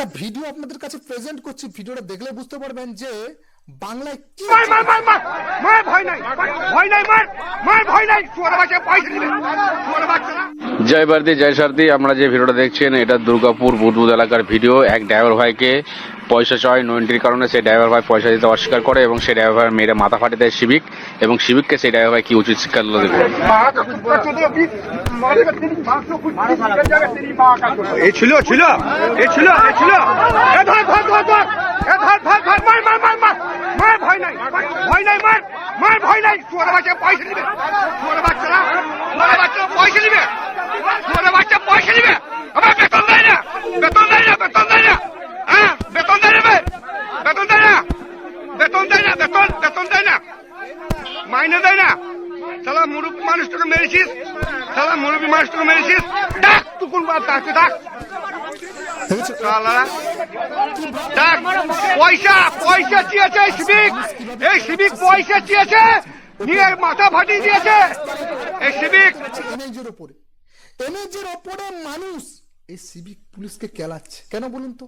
একটা ভিডিও আপনাদের কাছে প্রেজেন্ট করছি ভিডিওটা দেখলে বুঝতে পারবেন যে বাংলায় কি মার মার মার মার মার ভয় নাই ভয় নাই মার মার ভয় নাই। চোর বাচ্চা পয়সা দিবে। চোর বাচ্চা জয় ভারতী জয় সারথী আমরা যে ভিডিওটা দেখছেন এটা দুর্গাপুর বুদবুদ এলাকার ভিডিও। এক ড্রাইভার ভাইকে পয়সা চায় নো এন্ট্রির কারণে সেই ড্রাইভার ভাই পয়সা দিতে অস্বীকার করে এবং সেই ড্রাইভার ভাই মেরে মাথা ফাটিয়ে দেয় সিভিক এবং সিভিককে সেই ড্রাইভার ভাই কি উচিত শিক্ষা দিল দেখুন। এ ছিল ছিল ছিল ছিল। এ ধর ধর ধর ধর এ ধর ধর ধর মার মার মার মার। মার ভয় নাই ভয় নাই মার মার ভয় নাই। চোর বাচ্চা পয়সা দিবে। চোর বাচ্চারা চোর বাচ্চা পয়সা দিবে। চোর বাচ্চা পয়সা দিবে। আমার বেতন দেয় না, বেতন দেয় না, বেতন দেয় না। হ্যাঁ বেতন দেয় না বেতন দেয় না, বেতন দেয় না, বেতন বেতন দেয় না। মাইনে দেয় না। শালা মুরব্বী মানুষটাকে মেরেছিস, শালা মুরব্বী মানুষটাকে মেরেছিস। ডাক তুকুন বাদ ডাকতে ডাক? শালা, ডাক, পয়সা। পয়সা এই সিভিক। এই সিভিক পয়সা চেয়েছে নিয়ে মাথা ফাটিয়ে দিয়েছে। এই সিভিক। এনএইচের ওপরে। এনএইচের ওপরে মানুষ এই সিভিক পুলিশকে কেলাচ্ছে। কেন বলুন তো?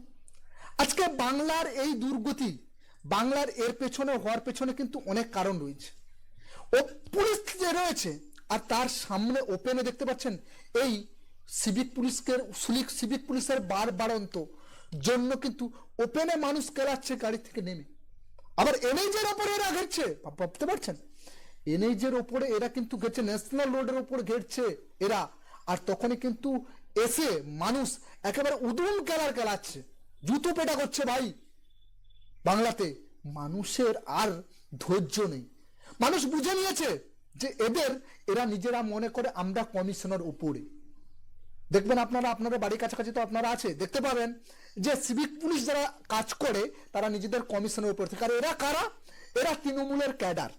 আজকে বাংলার এই দুর্গতি, বাংলার এর পেছনে, হওয়ার পেছনে কিন্তু অনেক কারণ রয়েছে। ও পুলিশ যে রয়েছে, আর তার সামনে ওপেনে দেখতে পাচ্ছেন, এই সিভিক পুলিশকে, সিভিক পুলিশের বার বাড়ন্ত জন্য কিন্তু ওপেনে মানুষ কেলাচ্ছে, গাড়ি থেকে নেমে। আবার এনএইচের ওপরে এরা ঘেরছে, ভাব- ভাবতে পারছেন? এনএইচের ওপরে এরা কিন্তু ঘেরছে ন্যাশনাল রোডের ওপর ঘেরছে এরা। আর তখনই কিন্তু এসে মানুষ একেবারে উদুম কেলার কেলাচ্ছে, জুতো পেটা করছে ভাই। বাংলাতে মানুষের আর ধৈর্য নেই। মানুষ বুঝে নিয়েছে যে এদের, এরা নিজেরা মনে করে আমরা কমিশনের উপরে। দেখবেন আপনারা আপনাদের বাড়ির কাছাকাছি তো আপনারা আছে, দেখতে পাবেন যে সিভিক পুলিশ যারা কাজ করে, তারা নিজেদের কমিশনের উপর থেকে, আর এরা কারা? এরা তৃণমূলের ক্যাডার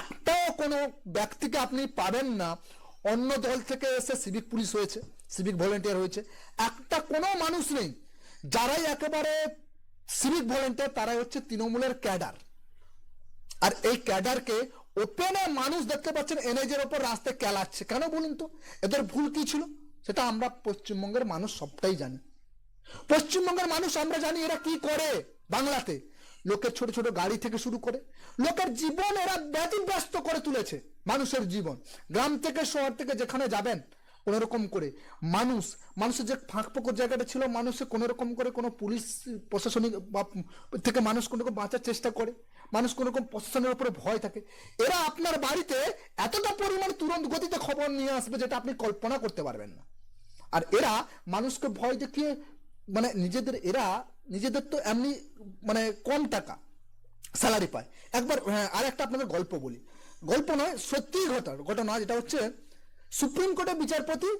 একটাও কোনো ব্যক্তিকে আপনি পাবেন না, অন্য দল থেকে এসে সিভিক পুলিশ হয়েছে সিভিক ভলেন্টিয়ার হয়েছে। একটা কোনো মানুষ নেই, যারাই একেবারে সিভিক ভলেন্টিয়ার তারাই হচ্ছে তৃণমূলের ক্যাডার আর এই ক্যাডারকে ওপেনে মানুষ দেখতে পাচ্ছেন এনএজের ওপর রাস্তায় কেলাচ্ছে। কেন বলুন তো? এদের ভুল কি ছিল? সেটা আমরা পশ্চিমবঙ্গের মানুষ সবটাই জানি। পশ্চিমবঙ্গের মানুষ আমরা জানি এরা কি করে বাংলাতে। লোকের ছোট ছোট গাড়ি থেকে শুরু করে, লোকের জীবন এরা ব্যতিব্যস্ত করে তুলেছে মানুষের জীবন। গ্রাম থেকে শহর থেকে যেখানে যাবেন কোন রকম করে। মানুষ, মানুষের যে ফাঁক ফোকর জায়গাটা ছিল, মানুষে কোন রকম করে কোনো পুলিশ, প্রশাসনিক বা থেকে মানুষ কোনো রকম বাঁচার চেষ্টা করে। মানুষ কোন রকম প্রশাসনের উপরে ভয় থাকে। এরা আপনার বাড়িতে এতটা পরিমাণ তুরন্ত গতিতে খবর নিয়ে আসবে যেটা আপনি কল্পনা করতে পারবেন না। আর এরা মানুষকে ভয় দেখিয়ে মানে নিজেদের, এরা নিজেদের তো এমনি মানে কম টাকা, স্যালারি পায়। একবার হ্যাঁ আর একটা আপনাদের গল্প বলি। গল্প নয়, সত্যিই ঘটা, ঘটনা, যেটা হচ্ছে সুপ্রিম কোর্টের বিচারপতি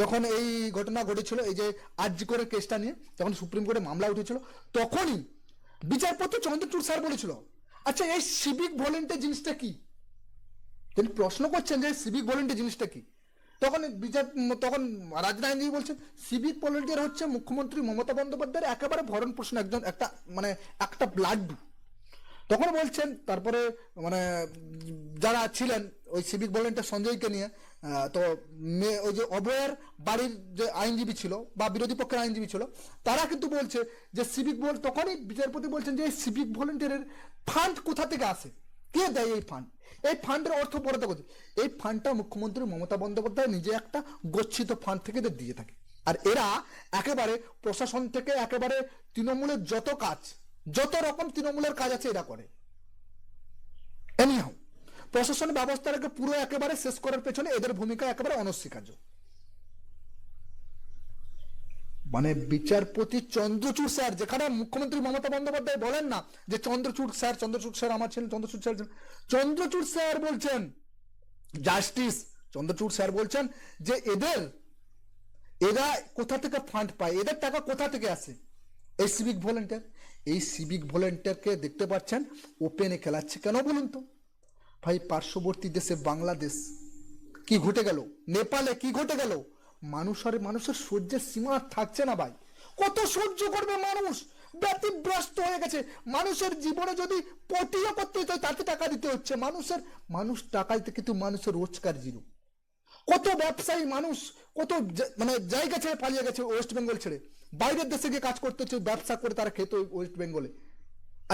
যখন এই ঘটনা ঘটেছিল, এই যে আরজি করে কেসটা নিয়ে যখন সুপ্রিম কোর্টে মামলা উঠেছিল, তখনই বিচারপতি চন্দ্রচূড় স্যার বলেছিল আচ্ছা এই সিভিক ভলেন্টিয়ার জিনিসটা কি? তিনি প্রশ্ন করছেন যে সিভিক ভলেন্টিয়ার জিনিসটা কি? তখন বিচার, তখন রাজনারায়ণজি বলছেন সিভিক ভলেন্টিয়ার হচ্ছে মুখ্যমন্ত্রী মমতা বন্দ্যোপাধ্যায়ের একেবারে ভরণ পোষণ একজন, একটা মানে একটা ব্লাড্ডু তখন বলছেন, তারপরে মানে যারা ছিলেন ওই সিভিক ভলেন্টিয়ার সঞ্জয়কে নিয়ে তো ওই যে অভয়ের বাড়ির যে আইনজীবী ছিল বা বিরোধী পক্ষের আইনজীবী ছিল, তারা কিন্তু বলছে যে সিভিক ভল তখনই বিচারপতি বলছেন যে এই সিভিক ভলেন্টিয়ারের ফান্ড কোথা থেকে আসে? কে দেয় এই ফান্ড এই ফান্ডের অর্থ বরাদ্দ করছে এই ফান্ডটা মুখ্যমন্ত্রী মমতা বন্দ্যোপাধ্যায় নিজে একটা গচ্ছিত ফান্ড থেকে দিয়ে থাকে। আর এরা একেবারে প্রশাসন থেকে একেবারে তৃণমূলের যত কাজ যত রকম তৃণমূলের কাজ আছে এরা করে। এনিহাও প্রশাসন ব্যবস্থাটাকে পুরো একেবারে শেষ করার পেছনে এদের ভূমিকা একেবারে অনস্বীকার্য। মানে বিচারপতি চন্দ্রচূড় স্যার, যেখানে মুখ্যমন্ত্রী মমতা বন্দ্যোপাধ্যায় বলেন না যে চন্দ্রচূড় স্যার চন্দ্রচূড় স্যার আমার ছিলেন চন্দ্রচূড় স্যার চন্দ্রচূড় স্যার বলছেন, জাস্টিস, চন্দ্রচূড় স্যার বলছেন যে এদের, এরা কোথা থেকে ফান্ড পায়? এদের টাকা কোথা থেকে আসে? এই সিভিক ভলেন্টিয়ার এই সিভিক ভলেন্টিয়ারকে দেখতে পাচ্ছেন? ওপেনে খেলাচ্ছে কেন বলুন তো? ভাই, পার্শ্ববর্তী দেশে বাংলাদেশ কি ঘটে গেল? নেপালে কি ঘটে গেল? মানুষ আর মানুষের সহ্যের সীমা থাকছে না ভাই। কত সহ্য করবে মানুষ? ব্যতিব্রস্ত হয়ে গেছে। মানুষের জীবনে যদি পটিও করতে হতো, তাতে টাকা দিতে হচ্ছে। মানুষের, মানুষ টাকা দিতে কিন্তু মানুষের রোজগার জিরো। কত ব্যবসায়ী মানুষ, কত মানে জায়গা ছেড়ে পালিয়ে গেছে ওয়েস্ট বেঙ্গল ছেড়ে। বাইরের দেশে গিয়ে কাজ করতে হচ্ছে ব্যবসা করে তারা খেত ওয়েস্ট বেঙ্গলে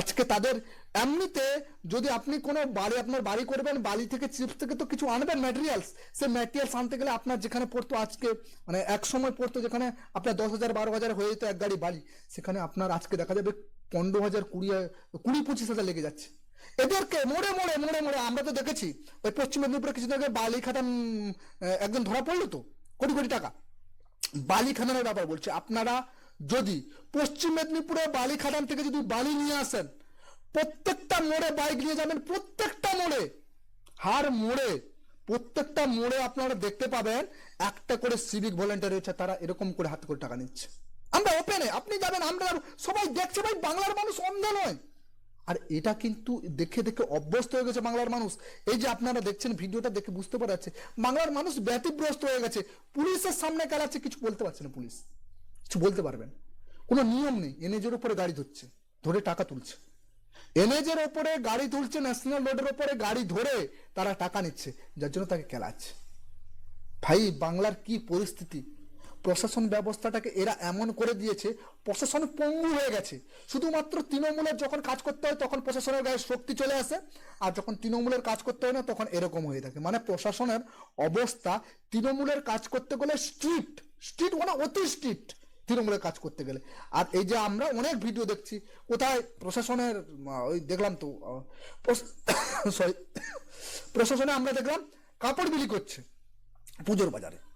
আজকে তাদের এমনিতে যদি আপনি কোনো বাড়ি আপনার বাড়ি করবেন বাড়ি থেকে চিপস থেকে তো কিছু আনবেন ম্যাটেরিয়ালস সে ম্যাটেরিয়ালস আনতে গেলে আপনার যেখানে পড়তো আজকে মানে এক সময় পড়তো যেখানে আপনার দশ হাজার বারো হাজার হয়ে যেত এক গাড়ি বালি সেখানে আপনার আজকে দেখা যাবে পনেরো হাজার কুড়ি কুড়ি পঁচিশ হাজার লেগে যাচ্ছে। এদেরকে মোড়ে মোড়ে মোড়ে মোড়ে আমরা তো দেখেছি ওই পশ্চিম মেদিনীপুরে কিছুদিন আগে বালি আহ, একজন ধরা পড়ল তো কোটি কোটি টাকা। বালি খাদানের ব্যাপার বলছে। আপনারা যদি পশ্চিম মেদিনীপুরে বালি খাদান থেকে যদি বালি নিয়ে আসেন, প্রত্যেকটা মোড়ে বাইক নিয়ে যাবেন, প্রত্যেকটা মোড়ে, হার মোড়ে, প্রত্যেকটা মোড়ে আপনারা দেখতে পাবেন, একটা করে সিভিক ভলেন্টিয়ার রয়েছে, তারা এরকম করে হাত করে টাকা নিচ্ছে। আমরা ওপেনে আপনি যাবেন, আমরা সবাই দেখছে ভাই, বাংলার মানুষ অন্ধ নয়। আর এটা কিন্তু দেখে দেখে অভ্যস্ত হয়ে গেছে বাংলার মানুষ। এই যে আপনারা দেখছেন, ভিডিওটা দেখে বুঝতে পারা যাচ্ছে, বাংলার মানুষ ব্যতিগ্রস্ত হয়ে গেছে। পুলিশের সামনে খেলাচ্ছে কিছু বলতে পারছে না পুলিশ। কিছু বলতে পারবেন। কোনো নিয়ম নেই এনএজের উপরে গাড়ি ধরছে, ধরে টাকা তুলছে। এনএজের ওপরে গাড়ি তুলছে ন্যাশনাল রোডের ওপরে গাড়ি ধরে তারা টাকা নিচ্ছে, যার জন্য তাকে খেলাচ্ছে ভাই, বাংলার কি পরিস্থিতি? প্রশাসন ব্যবস্থাটাকে এরা এমন করে দিয়েছে, প্রশাসন পঙ্গু হয়ে গেছে। শুধুমাত্র তৃণমূলের যখন কাজ করতে হয়, তখন প্রশাসনের গায়ে শক্তি চলে আসে। আর যখন তৃণমূলের কাজ করতে হয় না, তখন এরকম হয়ে থাকে। মানে প্রশাসনের অবস্থা, তৃণমূলের কাজ করতে গেলে স্ট্রিক্ট স্ট্রিক্ট মানে অতি স্ট্রিক্ট তৃণমূলের কাজ করতে গেলে। আর এই যে আমরা অনেক ভিডিও দেখছি, কোথায় প্রশাসনের ওই দেখলাম তো সরি প্রশাসনে আমরা দেখলাম কাপড় বিলি করছে পুজোর বাজারে।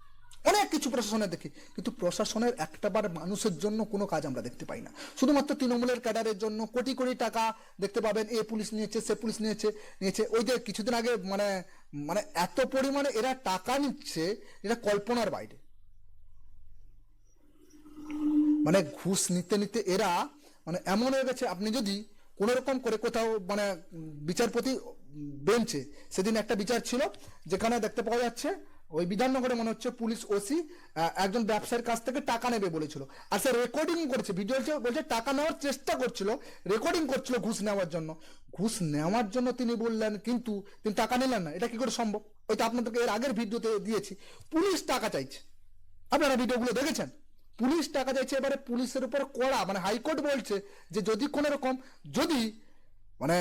অনেক কিছু প্রশাসনের দেখি, কিন্তু প্রশাসনের একটাবার মানুষের জন্য কোনো কাজ আমরা দেখতে পাই না। শুধুমাত্র তৃণমূলের ক্যাডারের জন্য কোটি কোটি টাকা দেখতে পাবেন, এ পুলিশ নিয়েছে, সে পুলিশ নিয়েছে নিয়েছে। ওই যে কিছুদিন আগে মানে মানে এত পরিমাণে এরা টাকা নিচ্ছে, এটা কল্পনার বাইরে। মানে ঘুষ নিতে নিতে এরা মানে এমন হয়ে গেছে, আপনি যদি কোনো রকম করে কোথাও মানে বিচারপতি বেঞ্চে, সেদিন একটা বিচার ছিল, যেখানে দেখতে পাওয়া যাচ্ছে ওই বিধাননগরে মনে হচ্ছে পুলিশ ওসি একজন ব্যবসায়ীর কাছ থেকে টাকা নেবে বলেছিল। আর সে রেকর্ডিং করেছে ভিডিও বলছে টাকা নেওয়ার চেষ্টা করছিল রেকর্ডিং করছিল ঘুষ নেওয়ার জন্য। ঘুষ নেওয়ার জন্য তিনি বললেন, কিন্তু তিনি টাকা নিলেন না, এটা কি করে সম্ভব? ওই তো আপনাদেরকে এর আগের ভিডিওতে দিয়েছি। পুলিশ টাকা চাইছে। আপনারা ভিডিওগুলো দেখেছেন? পুলিশ টাকা চাইছে, এবারে পুলিশের উপর কড়া মানে হাইকোর্ট বলছে যে যদি কোনো রকম, যদি মানে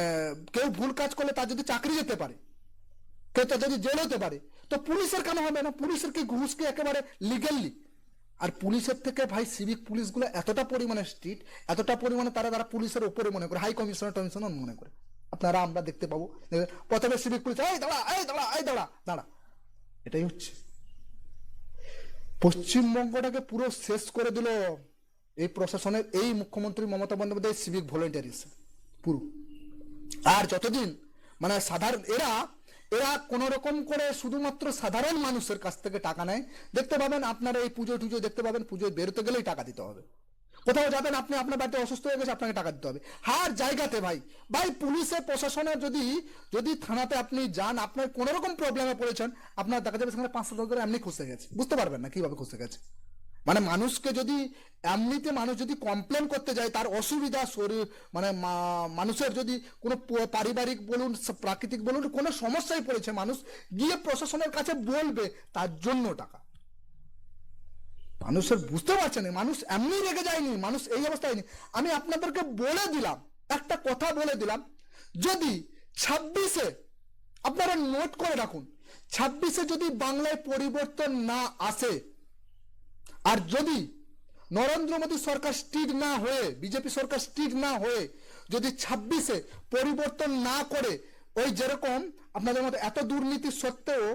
কেউ ভুল কাজ করলে তার যদি চাকরি যেতে পারে তার যদি জেল হতে পারে, তো পুলিশের কেন হবে না? পুলিশের কি ঘুষকে একেবারে লিগেললি আর পুলিশের থেকে ভাই সিভিক পুলিশগুলো এতটা পরিমাণে স্ট্রিট এতটা পরিমাণে তারা তারা পুলিশের ওপরে মনে করে হাই কমিশনার টমিশনার মনে করে। আপনারা আমরা দেখতে পাবো। প্রথমে সিভিক পুলিশ, এই দাঁড়া এই দাঁড়া এই দাঁড়া দাঁড়া। এটাই হচ্ছে। পশ্চিমবঙ্গটাকে পুরো শেষ করে দিল এই প্রশাসনের, এই মুখ্যমন্ত্রী মমতা বন্দ্যোপাধ্যায় সিভিক ভলেন্টিয়ারিস পুরো। আর যতদিন মানে সাধারণ, এরা এরা কোন রকম করে শুধুমাত্র সাধারণ মানুষের কাছ থেকে টাকা নেয়। দেখতে পাবেন আপনারা এই পুজো টুজো, দেখতে পাবেন পুজোয় বেরোতে গেলেই টাকা দিতে হবে। কোথাও যাবেন, আপনি আপনার বাড়িতে অসুস্থ হয়ে গেছে, আপনাকে টাকা দিতে হবে। হার জায়গাতে ভাই ভাই, পুলিশে, প্রশাসনে যদি যদি থানাতে আপনি যান, আপনার কোন রকম প্রবলেমে পড়েছেন, আপনার দেখা যাবে সেখানে পাঁচশো টাকা করে এমনি খুঁজে গেছে। বুঝতে পারবেন না কীভাবে খুঁজে গেছে। মানে মানুষকে যদি, এমনিতে মানুষ যদি কমপ্লেন করতে যায়, তার অসুবিধা শরীর মানে মানুষের যদি কোনো পারিবারিক বলুন প্রাকৃতিক বলুন, কোনো সমস্যায় পড়েছে মানুষ, গিয়ে প্রশাসনের কাছে বলবে, তার জন্য টাকা। মানুষের বুঝতে পারছে না, মানুষ এমনি রেগে যায়নি, মানুষ এই অবস্থায় নেই আমি আপনাদেরকে বলে দিলাম, একটা কথা বলে দিলাম, যদি ছাব্বিশে, আপনারা নোট করে রাখুন, ছাব্বিশে যদি বাংলায় পরিবর্তন না আসে আর যদি নরেন্দ্র মোদী সরকার স্টিক না হয়ে, বিজেপি সরকার স্টিক না হয়ে, যদি ছাব্বিশে পরিবর্তন না করে, ওই যেরকম আপনাদের মধ্যে এত দুর্নীতি সত্ত্বেও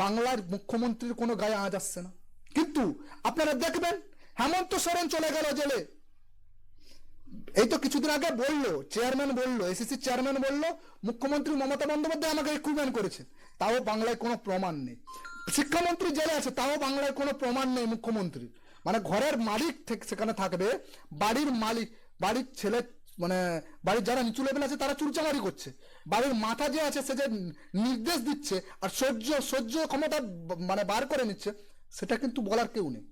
বাংলার মুখ্যমন্ত্রীর কোনো গায়ে আজ আসছে না। কিন্তু আপনারা দেখবেন, হেমন্ত সোরেন চলে গেল জেলে। এই তো কিছুদিন আগে বলল, চেয়ারম্যান বলল এসিসি চেয়ারম্যান বলল, মুখ্যমন্ত্রী মমতা বন্দ্যোপাধ্যায় আমাকে রিক্রুটমেন্ট করেছে তাও বাংলায় কোনো প্রমাণ নেই। শিক্ষামন্ত্রী জেলে আছে, তাও বাংলায় কোনো প্রমাণ নেই মুখ্যমন্ত্রী। মানে ঘরের মালিক সেখানে থাকবে, বাড়ির মালিক, বাড়ির ছেলে মানে বাড়ির যারা নিচু লেভেল আছে তারা চুরচামারি করছে। বাড়ির মাথা যে আছে সে যে নির্দেশ দিচ্ছে আর সহ্য সহ্য ক্ষমতা মানে বার করে নিচ্ছে, সেটা কিন্তু বলার কেউ নেই।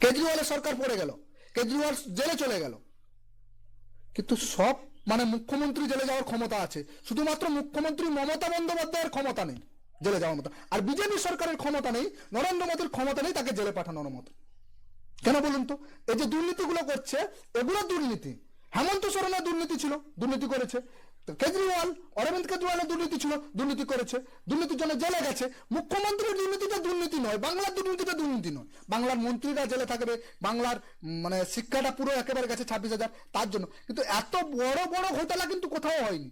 কেজরিওয়ালের সরকার পড়ে গেল, কেজরিওয়াল জেলে চলে গেল। কিন্তু সব মানে মুখ্যমন্ত্রী জেলে যাওয়ার ক্ষমতা আছে। শুধুমাত্র মুখ্যমন্ত্রী মমতা বন্দ্যোপাধ্যায়ের ক্ষমতা নেই। জেলে যাওয়ার মতো। আর বিজেপি সরকারের ক্ষমতা নেই, নরেন্দ্র মোদীর ক্ষমতা নেই, তাকে জেলে পাঠানোর মতো। কেন বলুন তো? এই যে দুর্নীতিগুলো করছে, এগুলো দুর্নীতি। হেমন্ত সোরেনের দুর্নীতি ছিল, দুর্নীতি করেছে। কেজরিওয়াল, অরবিন্দ কেজরিওয়ালের দুর্নীতি ছিল, দুর্নীতি করেছে। দুর্নীতির জন্য জেলে গেছে। মুখ্যমন্ত্রীর দুর্নীতিটা দুর্নীতি নয়, বাংলার দুর্নীতিটা দুর্নীতি নয়। বাংলার মন্ত্রীরা জেলে থাকবে, বাংলার মানে শিক্ষাটা পুরো একেবারে গেছে ছাব্বিশ হাজার, তার জন্য। কিন্তু এত বড় বড় ঘোটালা কিন্তু কোথাও হয়নি।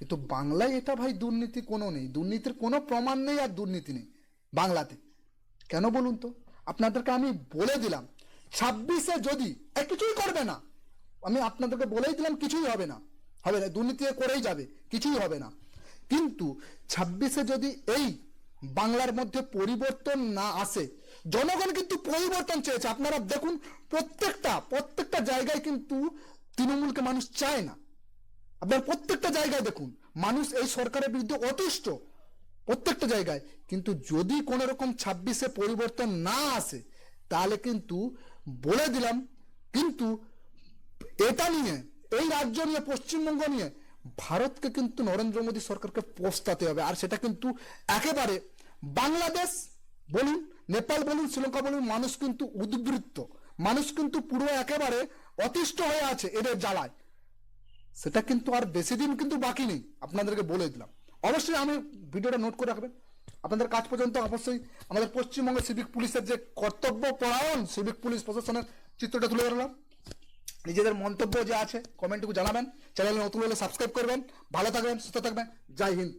কিন্তু বাংলায় এটা ভাই দুর্নীতি কোনো নেই। দুর্নীতির কোনো প্রমাণ নেই আর দুর্নীতি নেই বাংলাতে। কেন বলুন তো? আপনাদেরকে আমি বলে দিলাম, ছাব্বিশে যদি কিছুই করবে না। আমি আপনাদেরকে বলেই দিলাম, কিছুই হবে না। হবে না, দুর্নীতি করেই যাবে, কিছুই হবে না। কিন্তু ছাব্বিশে যদি এই বাংলার মধ্যে পরিবর্তন না আসে, জনগণ কিন্তু পরিবর্তন চেয়েছে। আপনারা দেখুন, প্রত্যেকটা প্রত্যেকটা জায়গায় কিন্তু তৃণমূলকে মানুষ চায় না। আপনার প্রত্যেকটা জায়গায় দেখুন, মানুষ এই সরকারের বিরুদ্ধে অতিষ্ঠ প্রত্যেকটা জায়গায়। কিন্তু যদি কোনো রকম ছাব্বিশে পরিবর্তন না আসে, তাহলে কিন্তু বলে দিলাম, কিন্তু এটা নিয়ে, এই রাজ্য নিয়ে, পশ্চিমবঙ্গ নিয়ে, ভারতকে কিন্তু নরেন্দ্র মোদী সরকারকে পোস্তাতে হবে। আর সেটা কিন্তু একেবারে বাংলাদেশ বলুন, নেপাল বলুন, শ্রীলঙ্কা বলুন, মানুষ কিন্তু উদ্বৃত্ত। মানুষ কিন্তু পুরো একেবারে অতিষ্ঠ হয়ে আছে এদের জ্বালায়। সেটা কিন্তু আর বেশি দিন কিন্তু বাকি নেই। আপনাদেরকে বলে দিলাম। অবশ্যই আমি ভিডিওটা নোট করে রাখবেন। আপনাদের কাজ পর্যন্ত অবশ্যই আমাদের পশ্চিমবঙ্গের সিভিক পুলিশের যে কর্তব্য পরায়ণ সিভিক পুলিশ প্রশাসনের চিত্রটা তুলে ধরলাম। নিজেদের মন্তব্য যে আছে কমেন্টটুকু জানাবেন। চ্যানেলে নতুন হলে সাবস্ক্রাইব করবেন। ভালো থাকবেন, সুস্থ থাকবেন। জয় হিন্দ।